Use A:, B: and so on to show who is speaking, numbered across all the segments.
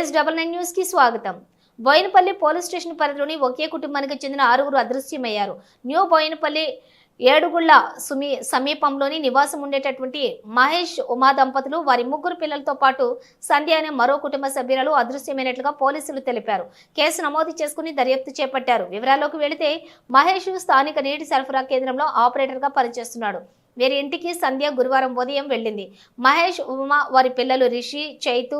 A: Yes double nine న్యూస్కి స్వాగతం. Boinapalli police station పరిధిలోని ఒకే కుటుంబానికి చెందిన ఆరుగురు అదృశ్యమయ్యారు. న్యూ బోయినపల్లి ఏడుగుళ్ళ సుమి సమీపంలోని నివాసం ఉండేటటువంటి మహేష్ ఉమా దంపతులు వారి ముగ్గురు పిల్లలతో పాటు సంధ్య అనే మరో కుటుంబ సభ్యురాలు అదృశ్యమైనట్లుగా పోలీసులు తెలిపారు. కేసు నమోదు చేసుకుని దర్యాప్తు చేపట్టారు. వివరాల్లోకి వెళితే మహేష్ స్థానిక నీటి సరఫరా కేంద్రంలో ఆపరేటర్గా పనిచేస్తున్నాడు. వీరి ఇంటికి సంధ్య గురువారం ఉదయం వెళ్ళింది. మహేష్ ఉమా వారి పిల్లలు రిషి చైతు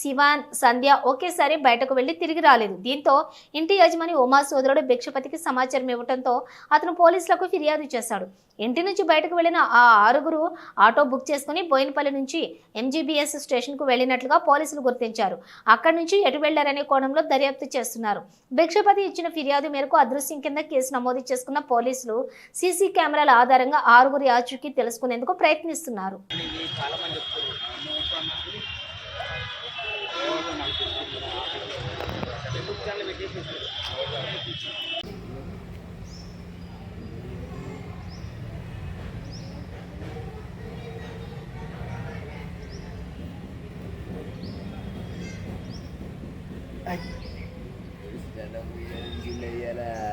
A: శివాన్ సంధ్య ఒకేసారి బయటకు వెళ్ళి తిరిగి రాలేదు. దీంతో ఇంటి యజమాని ఉమా సోదరుడు భిక్షపతికి సమాచారం ఇవ్వడంతో అతను పోలీసులకు ఫిర్యాదు చేశాడు. ఇంటి నుంచి బయటకు వెళ్ళిన ఆ ఆరుగురు ఆటో బుక్ చేసుకుని బోయినపల్లి నుంచి ఎంజీబీఎస్ స్టేషన్కు వెళ్ళినట్లుగా పోలీసులు గుర్తించారు. అక్కడి నుంచి ఎటు వెళ్ళారనే కోణంలో దర్యాప్తు చేస్తున్నారు. భిక్షపతి ఇచ్చిన ఫిర్యాదు మేరకు అదృశ్యం కింద కేసు నమోదు చేసుకున్న పోలీసులు సీసీ కెమెరాల ఆధారంగా ఆరుగురి ఆచూకీ తెలుసుకునేందుకు ప్రయత్నిస్తున్నారు. Anh. Mr. Nobuyuki Layala.